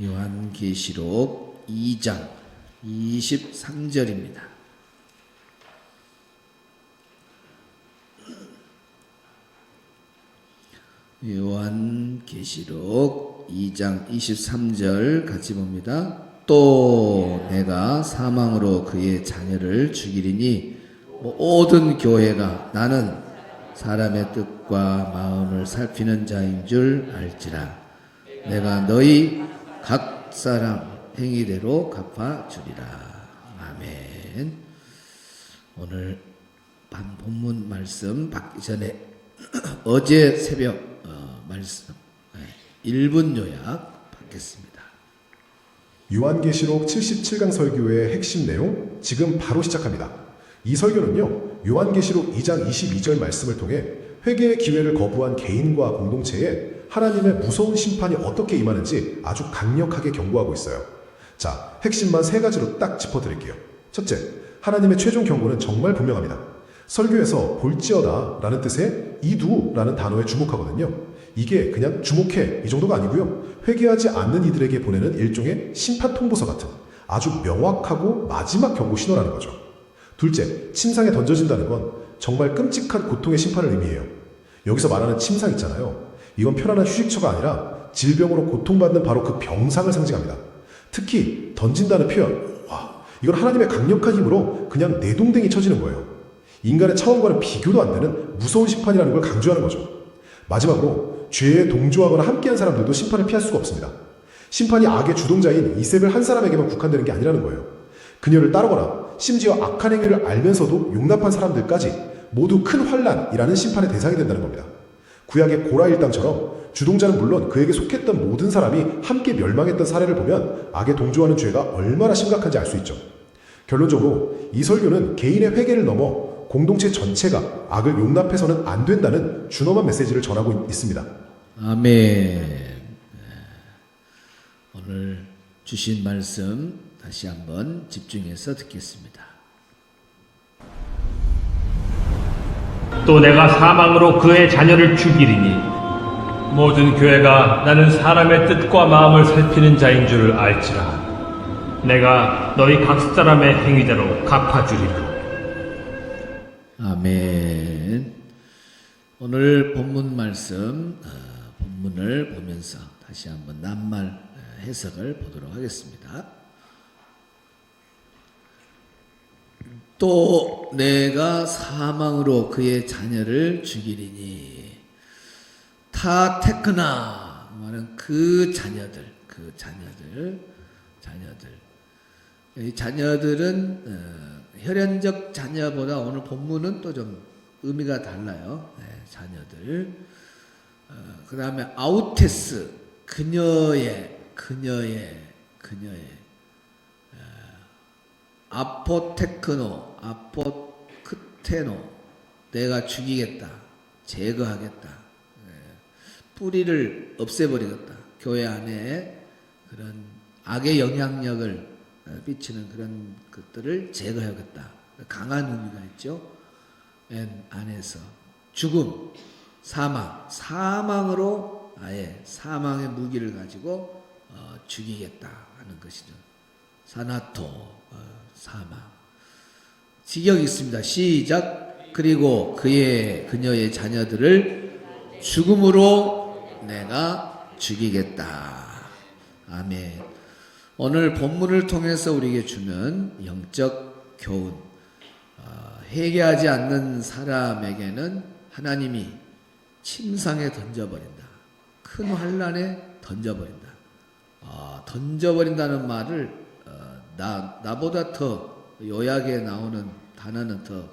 요한계시록 2장 23절입니다. 요한계시록 2장 23절 같이 봅니다. 또 내가 사망으로 그의 자녀를 죽이리니 모든 교회가 나는 사람의 뜻과 마음을 살피는 자인 줄 알지라. 내가 너희 각 사람 행위대로 갚아 주리라. 아멘. 오늘 반 본문 말씀 받기 전에 어제 새벽 어, 말씀 네, 1분 요약 받겠습니다. 요한계시록 77강 설교의 핵심 내용 지금 바로 시작합니다. 이 설교는요. 요한계시록 2장 22절 말씀을 통해 회개의 기회를 거부한 개인과 공동체에 하나님의 무서운 심판이 어떻게 임하는지 아주 강력하게 경고하고 있어요. 자, 핵심만 세 가지로 딱 짚어드릴게요. 첫째, 하나님의 최종 경고는 정말 분명합니다. 설교에서 볼지어다 라는 뜻의 이두 라는 단어에 주목하거든요. 이게 그냥 주목해 이 정도가 아니고요. 회개하지 않는 이들에게 보내는 일종의 심판 통보서 같은 아주 명확하고 마지막 경고 신호라는 거죠. 둘째, 침상에 던져진다는 건 정말 끔찍한 고통의 심판을 의미해요. 여기서 말하는 침상 있잖아요. 이건 편안한 휴식처가 아니라 질병으로 고통받는 바로 그 병상을 상징합니다. 특히 던진다는 표현, 와, 이건 하나님의 강력한 힘으로 그냥 내동댕이 쳐지는 거예요. 인간의 차원과는 비교도 안 되는 무서운 심판이라는 걸 강조하는 거죠. 마지막으로 죄에 동조하거나 함께한 사람들도 심판을 피할 수가 없습니다. 심판이 악의 주동자인 이셉을 한 사람에게만 국한되는 게 아니라는 거예요. 그녀를 따르거나 심지어 악한 행위를 알면서도 용납한 사람들까지 모두 큰 환란이라는 심판의 대상이 된다는 겁니다. 구약의 고라 일당처럼 주동자는 물론 그에게 속했던 모든 사람이 함께 멸망했던 사례를 보면 악에 동조하는 죄가 얼마나 심각한지 알 수 있죠. 결론적으로 이 설교는 개인의 회개를 넘어 공동체 전체가 악을 용납해서는 안 된다는 준엄한 메시지를 전하고 있습니다. 아멘. 네. 오늘 주신 말씀 다시 한번 집중해서 듣겠습니다. 또 내가 사망으로 그의 자녀를 죽이리니 모든 교회가 나는 사람의 뜻과 마음을 살피는 자인 줄 알지라 내가 너희 각 사람의 행위대로 갚아주리라 아멘. 오늘 본문 말씀 어, 본문을 보면서 다시 한번 낱말 어, 해석을 보도록 하겠습니다. 또 내가 사망으로 그의 자녀를 죽이리니 타 테크나 말은 그 자녀들 그 자녀들 자녀들 이 자녀들은 어, 혈연적 자녀보다 오늘 본문은 또 좀 의미가 달라요. 네, 자녀들. 어, 그 다음에 아우테스 그녀의 그녀의 그녀의 어, 아포테크노 아포크테노 내가 죽이겠다 제거하겠다 예, 뿌리를 없애버리겠다 교회 안에 그런 악의 영향력을 어, 비치는 그런 것들을 제거하겠다. 강한 의미가 있죠. 맨 안에서. 죽음 사망. 사망으로 아예 사망의 무기를 가지고 어, 죽이겠다 하는 것이죠. 사나토 어, 사망 직역이 있습니다. 시작. 그리고 그의 그녀의 자녀들을 죽음으로 내가 죽이겠다. 아멘. 오늘 본문을 통해서 우리에게 주는 영적 교훈. 어, 회개하지 않는 사람에게는 하나님이 침상에 던져버린다. 큰 환란에 던져버린다. 어, 던져버린다는 말을 어, 나 나보다 더 요약에 나오는 단어는 더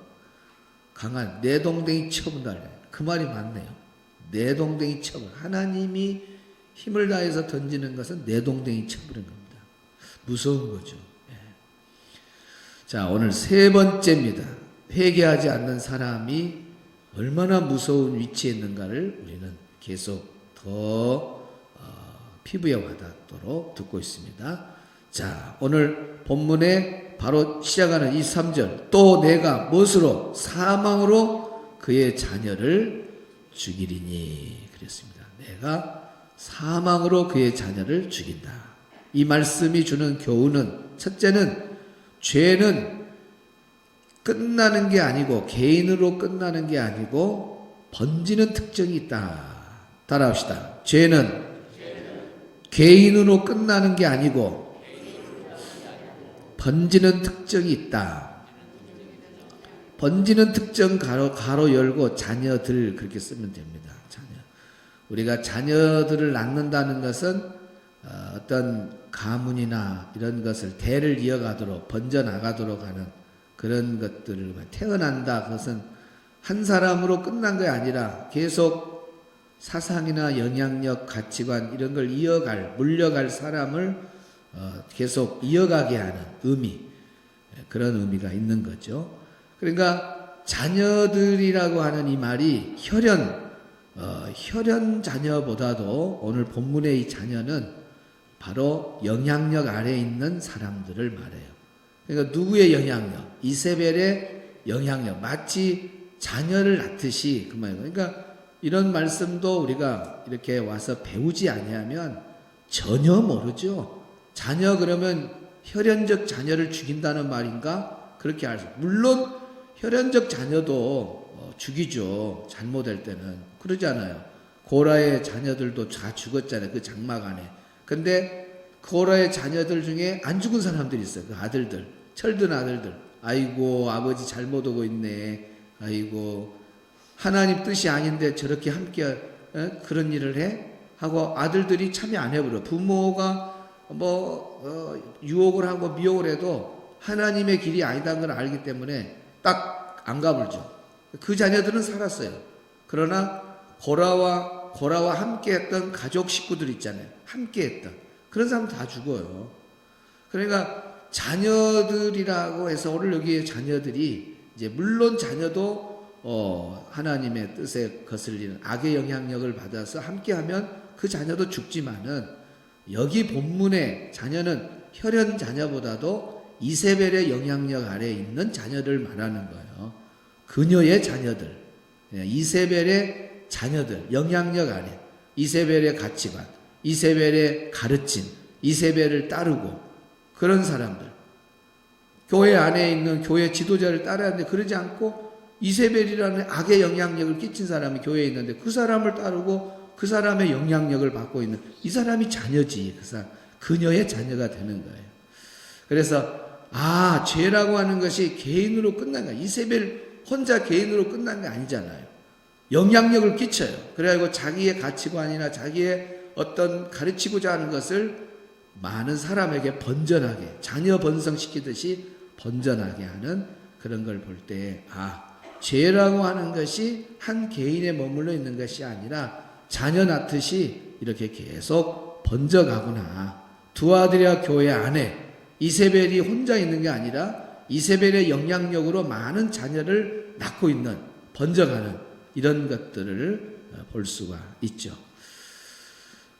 강한 내동댕이 쳐본다. 그 말이 맞네요. 내동댕이 쳐본. 하나님이 힘을 다해서 던지는 것은 내동댕이 쳐버린 겁니다. 무서운 거죠. 예. 자, 오늘 세 번째입니다. 회개하지 않는 사람이 얼마나 무서운 위치에 있는가를 우리는 계속 더 어, 피부에 와닿도록 듣고 있습니다. 자, 오늘 본문에 바로 시작하는 이 3절. 또 내가 무엇으로? 사망으로 그의 자녀를 죽이리니. 그랬습니다. 내가 사망으로 그의 자녀를 죽인다. 이 말씀이 주는 교훈은 첫째는 죄는 끝나는 게 아니고 개인으로 끝나는 게 아니고 번지는 특징이 있다. 따라합시다. 죄는 개인으로 끝나는 게 아니고 번지는 특징이 있다. 번지는 특정 가로, 가로 열고 자녀들 그렇게 쓰면 됩니다. 자녀. 우리가 자녀들을 낳는다는 것은 어, 어떤 가문이나 이런 것을 대를 이어가도록 번져 나가도록 하는 그런 것들을 태어난다. 그것은 한 사람으로 끝난 게 아니라 계속 사상이나 영향력, 가치관 이런 걸 이어갈 물려갈 사람을 어, 계속 이어가게 하는 의미 그런 의미가 있는 거죠. 그러니까 자녀들이라고 하는 이 말이 혈연 어, 혈연 자녀보다도 오늘 본문의 이 자녀는 바로 영향력 아래에 있는 사람들을 말해요. 그러니까 누구의 영향력? 이세벨의 영향력. 마치 자녀를 낳듯이 그 말이에요. 그러니까 이런 말씀도 우리가 이렇게 와서 배우지 아니하면 전혀 모르죠. 자녀 그러면 혈연적 자녀를 죽인다는 말인가? 그렇게 알 수. 물론 혈연적 자녀도 어, 죽이죠. 잘못할 때는 그러잖아요. 고라의 자녀들도 다 죽었잖아요. 그 장막 안에. 근데 고라의 자녀들 중에 안 죽은 사람들이 있어요. 그 아들들, 철든 아들들. 아이고 아버지 잘못 오고 있네. 아이고 하나님 뜻이 아닌데 저렇게 함께 어? 그런 일을 해? 하고 아들들이 참여 안 해버려. 부모가 뭐 어, 유혹을 하고 미혹을 해도 하나님의 길이 아니다는 걸 알기 때문에 딱 안 가불죠. 그 자녀들은 살았어요. 그러나 고라와 고라와 함께했던 가족 식구들 있잖아요. 함께했던 그런 사람 다 죽어요. 그러니까 자녀들이라고 해서 오늘 여기에 자녀들이 이제 물론 자녀도 어 하나님의 뜻에 거슬리는 악의 영향력을 받아서 함께하면 그 자녀도 죽지만은 여기 본문의 자녀는 혈연 자녀보다도 이세벨의 영향력 아래에 있는 자녀를 말하는 거예요. 그녀의 자녀들, 예, 이세벨의 자녀들, 영향력 아래, 이세벨의 가치관, 이세벨의 가르침, 이세벨을 따르고 그런 사람들. 교회 안에 있는 교회 지도자를 따라야 하는데 그러지 않고 이세벨이라는 악의 영향력을 끼친 사람이 교회에 있는데 그 사람을 따르고 그 사람의 영향력을 받고 있는 이 사람이 자녀지. 그 사람, 그녀의 자녀가 되는 거예요. 그래서 아, 죄라고 하는 것이 개인으로 끝난 거야. 이세벨 혼자 개인으로 끝난 게 아니잖아요. 영향력을 끼쳐요. 그래가지고 자기의 가치관이나 자기의 어떤 가르치고자 하는 것을 많은 사람에게 번전하게, 자녀 번성시키듯이 번전하게 하는 그런 걸 볼 때, 아, 죄라고 하는 것이 한 개인에 머물러 있는 것이 아니라 자녀 낳듯이 이렇게 계속 번져가구나. 두 아들이야 교회 안에 이세벨이 혼자 있는 게 아니라 이세벨의 영향력으로 많은 자녀를 낳고 있는 번져가는 이런 것들을 볼 수가 있죠.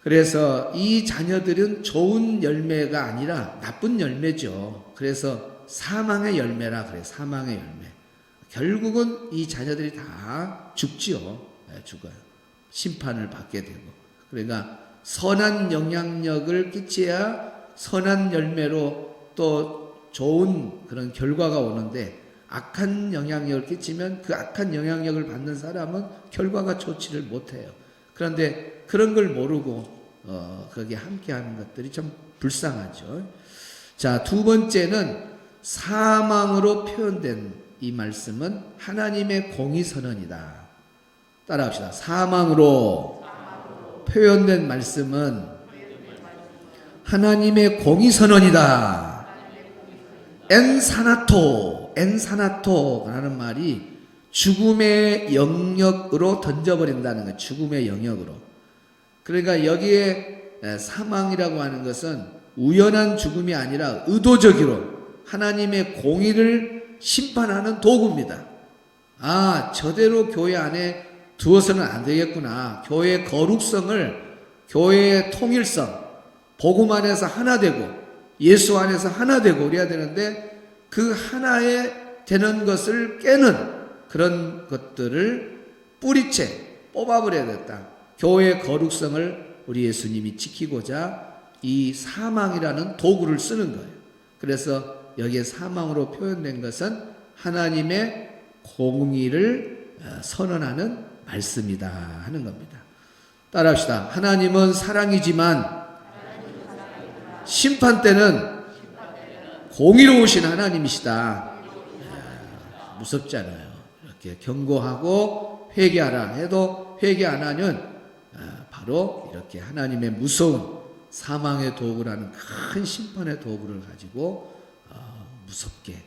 그래서 이 자녀들은 좋은 열매가 아니라 나쁜 열매죠. 그래서 사망의 열매라 그래. 사망의 열매. 결국은 이 자녀들이 다 죽지요. 네, 죽어요. 심판을 받게 되고. 그러니까 선한 영향력을 끼쳐야 선한 열매로 또 좋은 그런 결과가 오는데 악한 영향력을 끼치면 그 악한 영향력을 받는 사람은 결과가 좋지를 못해요. 그런데 그런 걸 모르고 어, 거기에 함께하는 것들이 좀 불쌍하죠. 자, 두 번째는 사망으로 표현된 이 말씀은 하나님의 공의 선언이다. 따라합시다. 사망으로 표현된 말씀은 하나님의 공의 선언이다. 엔사나토, 엔사나토라는 말이 죽음의 영역으로 던져버린다는 거예요. 죽음의 영역으로. 그러니까 여기에 사망이라고 하는 것은 우연한 죽음이 아니라 의도적으로 하나님의 공의를 심판하는 도구입니다. 아, 저대로 교회 안에 두어서는 안 되겠구나. 교회의 거룩성을, 교회의 통일성, 복음 안에서 하나 되고, 예수 안에서 하나 되고, 그래야 되는데, 그 하나에 되는 것을 깨는 그런 것들을 뿌리채 뽑아버려야 됐다. 교회의 거룩성을 우리 예수님이 지키고자 이 사망이라는 도구를 쓰는 거예요. 그래서 여기에 사망으로 표현된 것은 하나님의 공의를 어, 선언하는 말씀이다 하는 겁니다. 따라합시다. 하나님은 사랑이지만 심판 때는 공의로우신 하나님이시다. 이야, 무섭잖아요. 이렇게 경고하고 회개하라 해도 회개 안 하면 아, 바로 이렇게 하나님의 무서운 사망의 도구라는 큰 심판의 도구를 가지고 어, 무섭게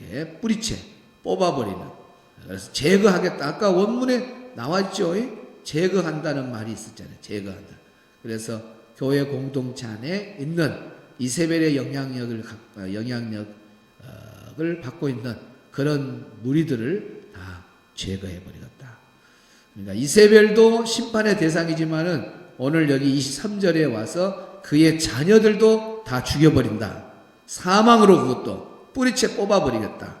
이렇게 뿌리채 뽑아버리는 그래서 제거하겠다. 아까 원문에 나왔죠. 이? 제거한다는 말이 있었잖아요. 제거한다. 그래서 교회 공동체 안에 있는 이세벨의 영향력을 갖- 어, 영향력을 받고 있는 그런 무리들을 다 제거해 버리겠다. 그러니까 이세벨도 심판의 대상이지만은 오늘 여기 23절에 와서 그의 자녀들도 다 죽여버린다. 사망으로 그것도 뿌리채 뽑아버리겠다.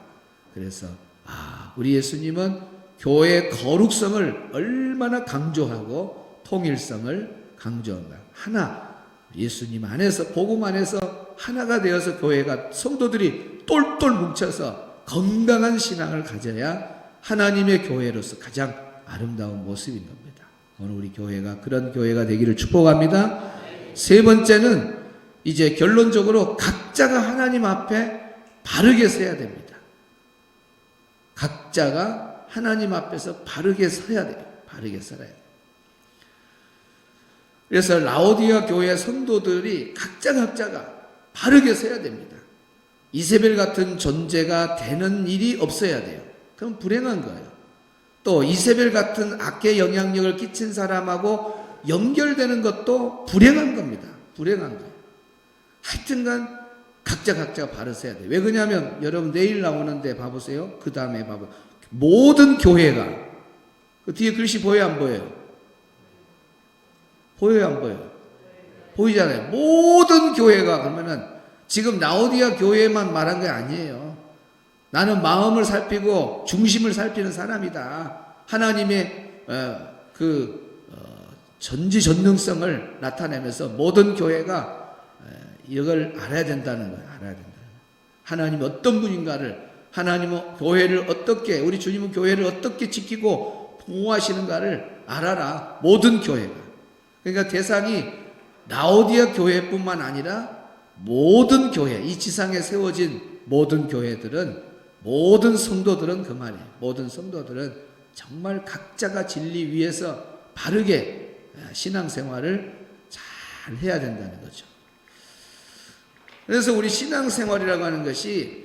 그래서 아 우리 예수님은 교회의 거룩성을 얼마나 강조하고 통일성을 강조한가. 하나 예수님 안에서 복음 안에서 하나가 되어서 교회가 성도들이 똘똘 뭉쳐서 건강한 신앙을 가져야 하나님의 교회로서 가장 아름다운 모습인 겁니다. 오늘 우리 교회가 그런 교회가 되기를 축복합니다. 세 번째는 이제 결론적으로 각자가 하나님 앞에 바르게 서야 됩니다. 각자가 하나님 앞에서 바르게 서야 돼요. 바르게 서야 돼요. 그래서 라오디아 교회 성도들이 각자 각자가 바르게 서야 됩니다. 이세벨 같은 존재가 되는 일이 없어야 돼요. 그럼 불행한 거예요. 또 이세벨 같은 악의 영향력을 끼친 사람하고 연결되는 것도 불행한 겁니다. 불행한 거예요. 하여튼간 각자 각자 바로 서야 돼요. 왜 그러냐면 여러분 내일 나오는데 봐보세요. 그 다음에 봐보 모든 교회가 그 뒤에 글씨 보여요 안 보여요? 보여요 안 보여요? 보이잖아요. 모든 교회가 그러면은 지금 나오디아 교회만 말한 게 아니에요. 나는 마음을 살피고 중심을 살피는 사람이다. 하나님의 어, 그 어, 전지전능성을 나타내면서 모든 교회가 어, 이걸 알아야 된다는 거예요. 알아야 된다. 하나님이 어떤 분인가를 하나님은 교회를 어떻게 우리 주님은 교회를 어떻게 지키고 보호하시는가를 알아라. 모든 교회가. 그러니까 대상이 라오디아 교회뿐만 아니라 모든 교회, 이 지상에 세워진 모든 교회들은 모든 성도들은 그 말이에요. 모든 성도들은 정말 각자가 진리 위에서 바르게 신앙생활을 잘 해야 된다는 거죠. 그래서 우리 신앙생활이라고 하는 것이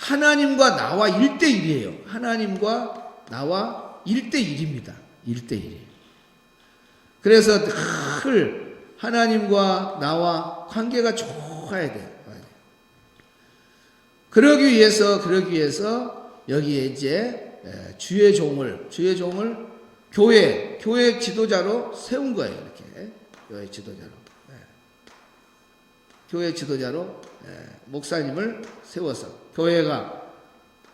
하나님과 나와 1대1이에요. 하나님과 나와 1대1입니다. 1대1이에요. 그래서 늘 하나님과 나와 관계가 좋아야 돼요. 그러기 위해서, 그러기 위해서 여기에 이제 주의 종을, 주의 종을 교회, 교회 지도자로 세운 거예요. 이렇게. 교회 지도자로. 네. 교회 지도자로 목사님을 세워서 교회가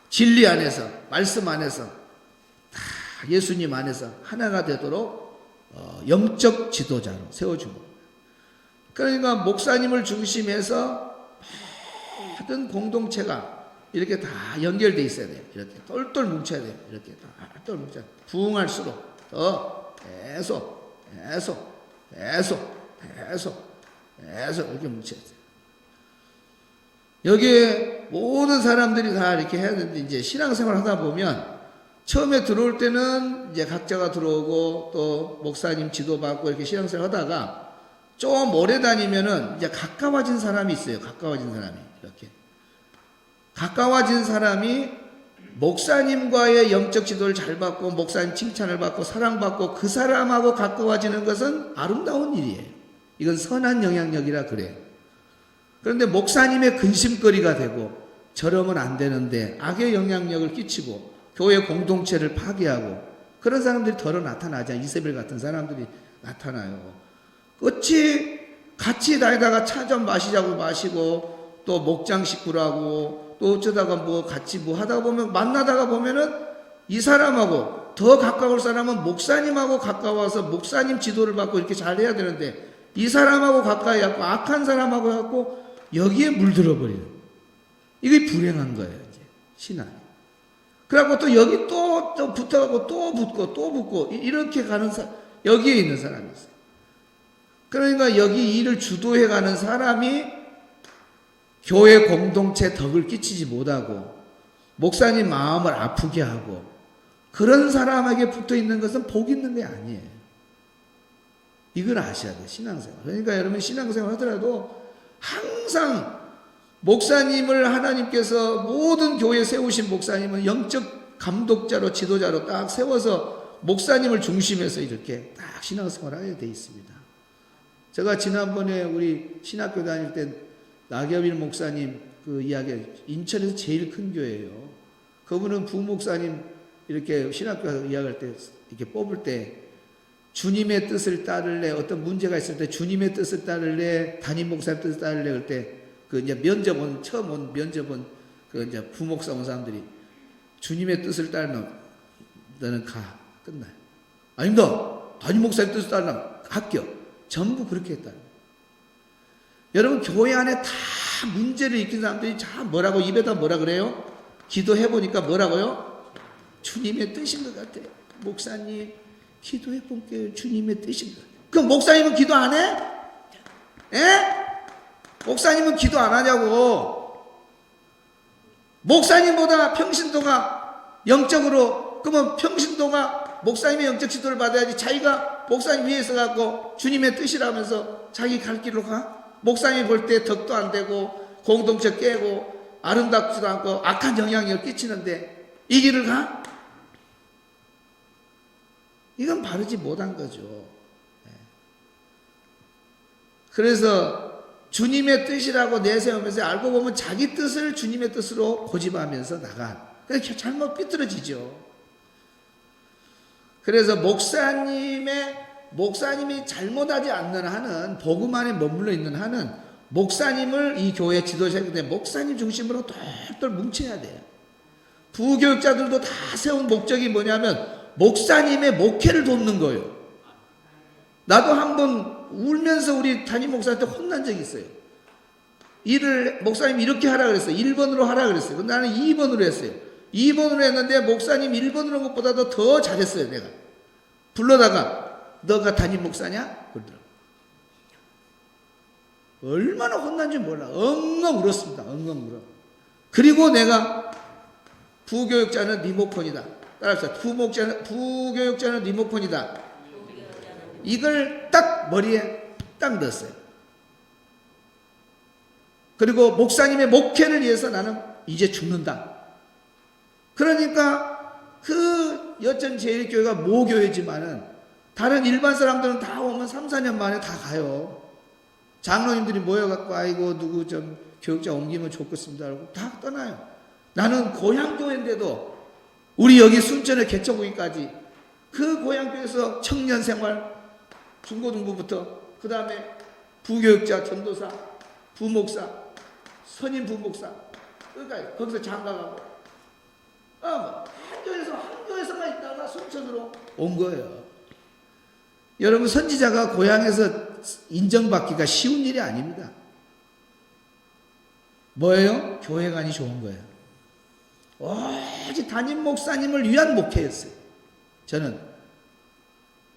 진리 안에서, 말씀 안에서, 다 예수님 안에서 하나가 되도록 어, 영적 지도자로 세워준 겁니다. 그러니까 목사님을 중심해서 모든 공동체가 이렇게 다 연결돼 있어야 돼요. 이렇게 똘똘 뭉쳐야 돼요. 이렇게 똘똘 뭉쳐. 부흥할수록 더 계속, 계속, 계속, 계속, 계속 이렇게 뭉쳐야 돼요. 여기에 모든 사람들이 다 이렇게 해야 되는데 이제 신앙생활 하다 보면 처음에 들어올 때는 이제 각자가 들어오고 또 목사님 지도받고 이렇게 신앙생활 하다가 좀 오래 다니면은 이제 가까워진 사람이 있어요. 가까워진 사람이 이렇게 가까워진 사람이 목사님과의 영적 지도를 잘 받고 목사님 칭찬을 받고 사랑받고 그 사람하고 가까워지는 것은 아름다운 일이에요. 이건 선한 영향력이라 그래요. 그런데 목사님의 근심거리가 되고 저러면 안 되는데 악의 영향력을 끼치고 교회 공동체를 파괴하고 그런 사람들이 덜어 나타나지. 이세벨 같은 사람들이 나타나요. 끝이 같이 다니다가 차 좀 마시자고 마시고 또 목장 식구라고 또 어쩌다가 뭐 같이 뭐 하다 보면 만나다가 보면은 이 사람하고 더 가까울 사람은 목사님하고 가까워서 목사님 지도를 받고 이렇게 잘 해야 되는데 이 사람하고 가까이 갖고 악한 사람하고 갖고 여기에 물들어 버려요. 이게 불행한 거예요, 이제 신앙. 그래갖고 또 여기 또, 또 붙어가고 또 붙고 또 붙고 이- 이렇게 가는 사 여기에 있는 사람이 있어요. 그러니까 여기 일을 주도해 가는 사람이 교회 공동체 덕을 끼치지 못하고 목사님 마음을 아프게 하고 그런 사람에게 붙어 있는 것은 복 있는 게 아니에요. 이걸 아셔야 돼요, 신앙생활. 그러니까 여러분 신앙생활 하더라도 항상 목사님을 하나님께서 모든 교회 세우신 목사님은 영적 감독자로 지도자로 딱 세워서 목사님을 중심해서 이렇게 딱 신앙생활을 하게 돼 있습니다. 제가 지난번에 우리 신학교 다닐 때 나경일 목사님 그 이야기 인천에서 제일 큰 교회예요. 그분은 부목사님 이렇게 신학교 이야기할 때 이렇게 뽑을 때 주님의 뜻을 따를래 어떤 문제가 있을 때 주님의 뜻을 따를래 담임 목사님 뜻을 따를래 그럴 때그 이제 면접 온 처음 온 면접 온그 이제 부목사 온 사람들이 주님의 뜻을 따르면 너는 가 끝나요. 아닙니다. 담임 목사님 뜻을 따르면 합격. 전부 그렇게 했다. 여러분 교회 안에 다 문제를 일으킨 사람들이 다 뭐라고 입에다 뭐라 그래요? 기도해 보니까 뭐라고요? 주님의 뜻인 것 같아. 목사님 기도해 볼게요. 주님의 뜻인 것 같아. 그럼 목사님은 기도 안 해? 예? 목사님은 기도 안 하냐고. 목사님보다 평신도가 영적으로 그러면 평신도가 목사님의 영적 지도를 받아야지 자기가 목사님 위에 서 갖고 주님의 뜻이라면서 자기 갈 길로 가? 목사님이 볼때 덕도 안 되고 공동체 깨고 아름답지도 않고 악한 영향력을 끼치는데 이 길을 가? 이건 바르지 못한 거죠. 예. 그래서 주님의 뜻이라고 내세우면서 알고 보면 자기 뜻을 주님의 뜻으로 고집하면서 나간. 그래서 잘못 삐뚤어지죠. 그래서 목사님의 목사님이 잘못하지 않는 한은 복음 안에 머물러 있는 한은 목사님을 이 교회 때문에 목사님 중심으로 똘똘 뭉쳐야 돼요. 부교육자들도 다 세운 목적이 뭐냐면 목사님의 목회를 돕는 거예요. 나도 한 번 울면서 우리 담임 목사한테 혼난 적이 있어요. 일을 목사님 이렇게 하라 그랬어요. 1번으로 하라 그랬어요. 근데 나는 2번으로 했어요. 2번으로 했는데 목사님 1번으로 한 것보다도 더 잘했어요, 내가. 불러다가 너가 담임 목사냐? 그러더라고. 얼마나 혼난지 몰라. 엉엉 울었습니다. 엉엉 울어. 그리고 내가 부교육자는 리모컨이다. 따라서 부목자는 부교육자는 리모컨이다. 이걸 딱 머리에 딱 넣었어요. 그리고 목사님의 목회를 위해서 나는 이제 죽는다. 그러니까 그 여전 제일교회가 모교회지만은 다른 일반 사람들은 다 오면 3, 4년 만에 다 가요. 장로님들이 모여갖고 아이고 누구 좀 교육자 옮기면 좋겠습니다. 하고 다 떠나요. 나는 고향교회인데도 우리 여기 순천의 개척구기까지 그 고향교회에서 청년 생활 중고등부부터 그 다음에 부교육자, 전도사, 부목사, 선임 부목사 끝까지 거기서 장가가고 아, 뭐, 학교에서 학교에서만 있다가 순천으로 온 거예요. 여러분 선지자가 고향에서 인정받기가 쉬운 일이 아닙니다. 뭐예요? 교회관이 좋은 거예요. 오직 담임 목사님을 위한 목회였어요. 저는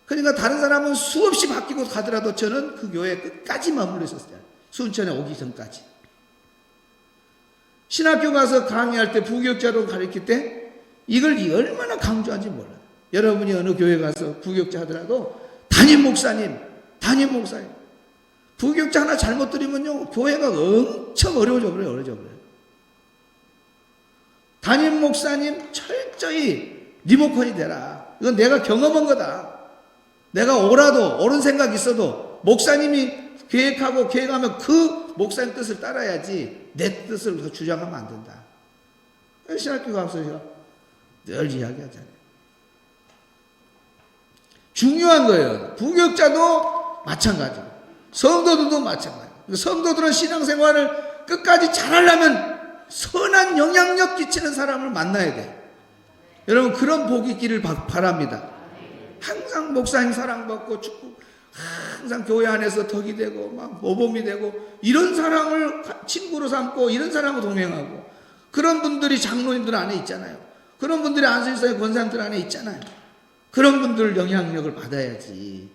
그러니까 다른 사람은 수없이 바뀌고 가더라도 저는 그 교회 끝까지 머물러 있었어요. 순천에 오기 전까지. 신학교 가서 강의할 때 부교육자로 가르칠 때 이걸 얼마나 강조한지 몰라요. 여러분이 어느 교회 가서 부교육자 하더라도 담임 목사님, 담임 목사님. 부교육자 하나 잘못 들이면요, 교회가 엄청 어려워져 버려요, 어려워져 버려요. 담임 목사님 철저히 리모컨이 되라. 이건 내가 경험한 거다. 내가 오라도 옳은 생각 있어도 목사님이 계획하고 계획하면 그 목사님 뜻을 따라야지 내 뜻을 주장하면 안 된다. 신학교 가서 늘 이야기하잖아요. 중요한 거예요. 부교육자도 마찬가지고 성도들도 마찬가지고 성도들은 신앙생활을 끝까지 잘하려면 선한 영향력 끼치는 사람을 만나야 돼. 여러분 그런 복이 있기를 바- 바랍니다. 항상 목사님 사랑받고 축구 항상 교회 안에서 덕이 되고 막 모범이 되고 이런 사랑을 가- 친구로 삼고 이런 사람과 동행하고 그런 분들이 장로님들 안에 있잖아요. 그런 분들이 안수일사의 권사님들 안에 있잖아요. 그런 분들 영향력을 받아야지.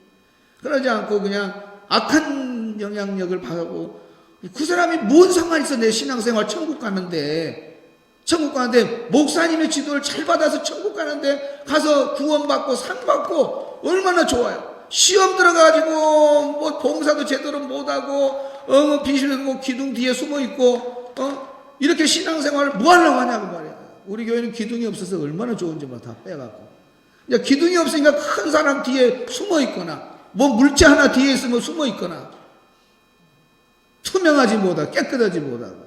그러지 않고 그냥 악한 영향력을 받고 그 사람이 뭔 상관이 있어 내 신앙생활 천국 가는데 천국 가는데 목사님의 지도를 잘 받아서 천국 가는데 가서 구원받고 상 받고 얼마나 좋아요. 시험 들어가지고 뭐 봉사도 제대로 못하고 어 비실고 뭐 기둥 뒤에 숨어 있고 어 이렇게 신앙생활을 뭐 하려고 하냐고 말이야. 우리 교회는 기둥이 없어서 얼마나 좋은지 뭐다 빼갖고 기둥이 없으니까 큰 사람 뒤에 숨어 있거나 뭐 물체 하나 뒤에 있으면 숨어 있거나 투명하지 못하고 깨끗하지 못하고.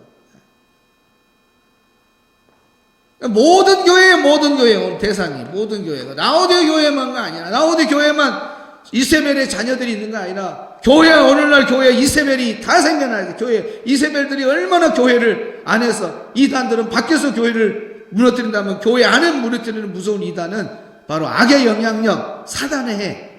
모든 교회의 모든 교회 오늘 대상이 모든 교회가. 나오디 교회만가 아니라 나오디 교회만 이세벨의 자녀들이 있는 거 아니라 교회 오늘날 교회 이세벨이 다 생겨나야 돼 교회 이세벨들이 얼마나 교회를 안에서 이단들은 밖에서 교회를 무너뜨린다면 교회 안에 무너뜨리는 무서운 이단은 바로 악의 영향력 사단의 해.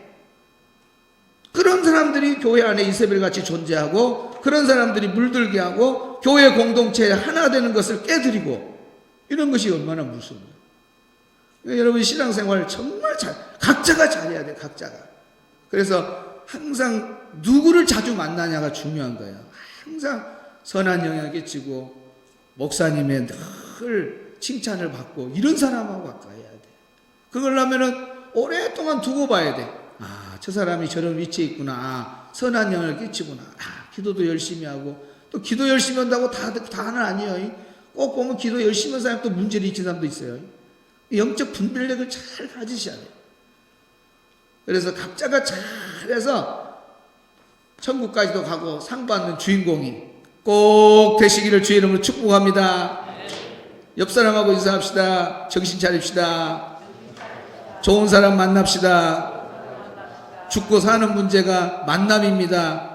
그런 사람들이 교회 안에 이세벨 같이 존재하고 그런 사람들이 물들게 하고 교회 공동체에 하나 되는 것을 깨뜨리고 이런 것이 얼마나 무서워요. 그러니까 여러분 신앙생활 정말 잘 각자가 잘해야 돼 각자가. 그래서 항상 누구를 자주 만나냐가 중요한 거예요. 항상 선한 영향 끼치고 목사님의 늘 칭찬을 받고 이런 사람하고 가까이 해야 돼. 그걸 하면은 오랫동안 두고 봐야 돼. 아, 저 사람이 저런 위치에 있구나. 아, 선한 영향을 끼치구나. 아, 기도도 열심히 하고 또 기도 열심히 한다고 다 다는 아니에요. 꼭 보면 기도 열심히 한 사람 또 문제를 일으킨 사람도 있어요. 영적 분별력을 잘 가지셔야 돼요. 그래서 각자가 잘해서 천국까지도 가고 상 받는 주인공이 꼭 되시기를 주의 이름으로 축복합니다. 옆 사람하고 인사합시다. 정신 차립시다. 좋은 사람 만납시다. 죽고 사는 문제가 만남입니다.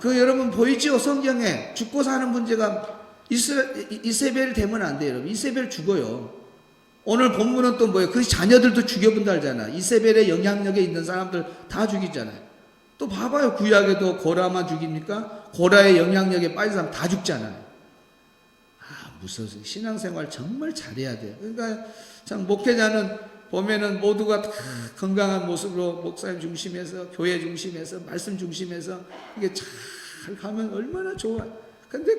그 여러분 보이죠 성경에 죽고 사는 문제가 이세벨 되면 안 돼요 여러분. 이세벨 죽어요. 오늘 본문은 또 뭐예요? 그 자녀들도 죽여본다 하잖아. 이세벨의 영향력에 있는 사람들 다 죽이잖아요. 또 봐봐요. 구약에도 고라만 죽입니까? 고라의 영향력에 빠진 사람 다 죽잖아요. 아 무서워서 신앙생활 정말 잘해야 돼요. 그러니까 참 목회자는 보면은 모두가 다 건강한 모습으로 목사님 중심에서 교회 중심에서 말씀 중심에서 이게 잘 가면 얼마나 좋아요. 근데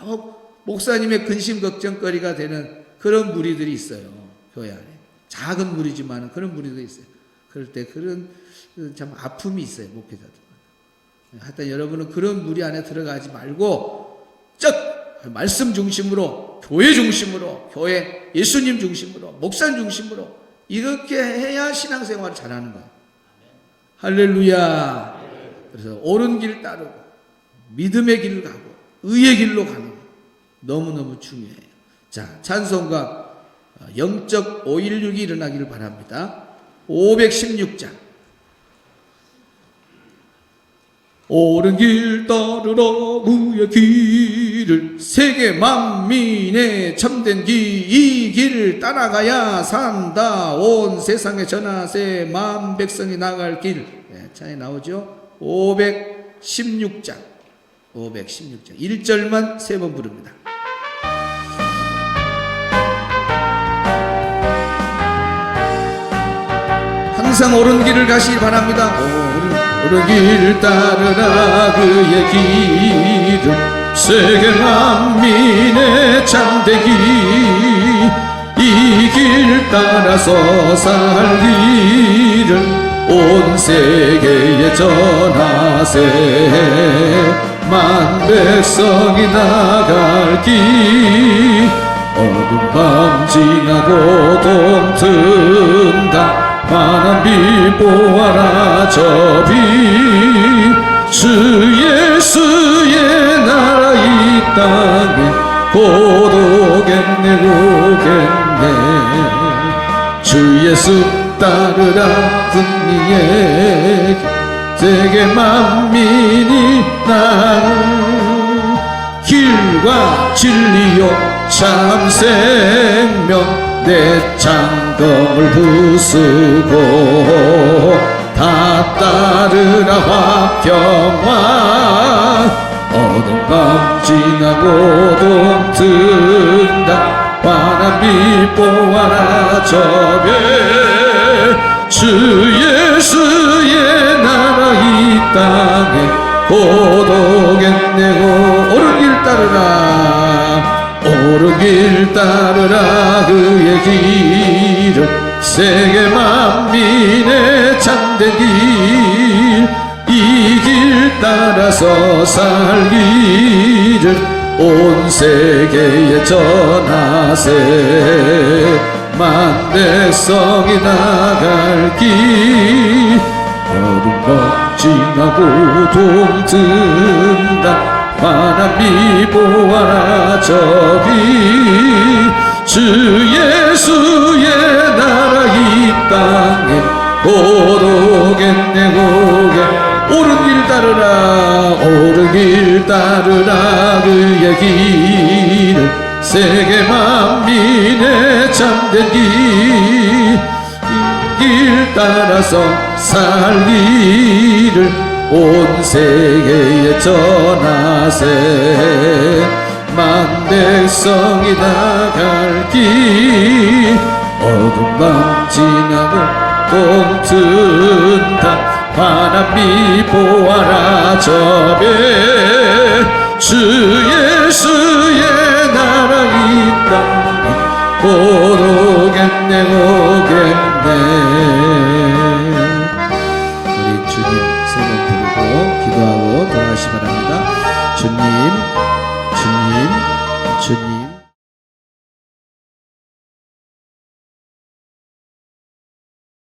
꼭 목사님의 근심 걱정거리가 되는 그런 무리들이 있어요. 교회 안에. 작은 무리지만 그런 무리들이 있어요. 그럴 때 그런 참 아픔이 있어요. 목회자들. 하여튼 여러분은 그런 무리 안에 들어가지 말고 쩍 말씀 중심으로 교회 중심으로 교회 예수님 중심으로 목사님 중심으로 이렇게 해야 신앙생활을 잘하는 거야. 할렐루야. 그래서 옳은 길 따르고 믿음의 길을 가고 의의 길로 가는 거 너무너무 중요해요. 자, 찬송가 영적 516이 일어나기를 바랍니다. 516장. 옳은 길 따르라 의의 길 을 세계 만민의 참된 길이 길을 따라가야 산다. 온 세상에 전하세 만 백성이 나갈 길. 네, 차에 나오죠? 516장. 516장. 1절만 세 번 부릅니다. 항상 옳은 길을 가시기 바랍니다. 옳은 길 따르라 그의 길을 세계 만민의 참되기 이 길 따라서 살기를 온 세계에 전하세. 만 백성이 나갈 길 어두운 밤 지나고 돈 튼다. 만한 빛 보아라 저빛 주 예수의 나라 이 땅에 고독겠네 오겠네. 주 예수 따르라 승리의 세계 만민이 나를 길과 진리요 참 생명 내 창검을 부수고 다 따르라 화평왕. 어둠 밤 지나고 동튼다. 환한 빛 보아라 저배 주 예수의 나라 이 땅에 고독했네고 옳은 길 따르라. 옳은 길 따르라 그의 길을 세계 만민의 참된 길이길 따라서 살기를 온 세계에 전하세. 만 백성이 나갈 길 어둠과 지나고 동튼다. 환한 비 보아라 저비 주 예수의 나라 이 땅에 고독했네 고개 옳은 길 따르라 옳은 길 따르라. 그의 길을 세계 만민의 참된 길. 길 따라서 살기를 온 세계에 전하세 만대성이 나갈 길. 어둠만 지나고 꽃은다 바람이 보아라. 저배 주 예수의 나라 있다. 오겠네 오겠네. 우리 주님 세번 부르고 기도하고 돌아가시 바랍니다. 주님 盐十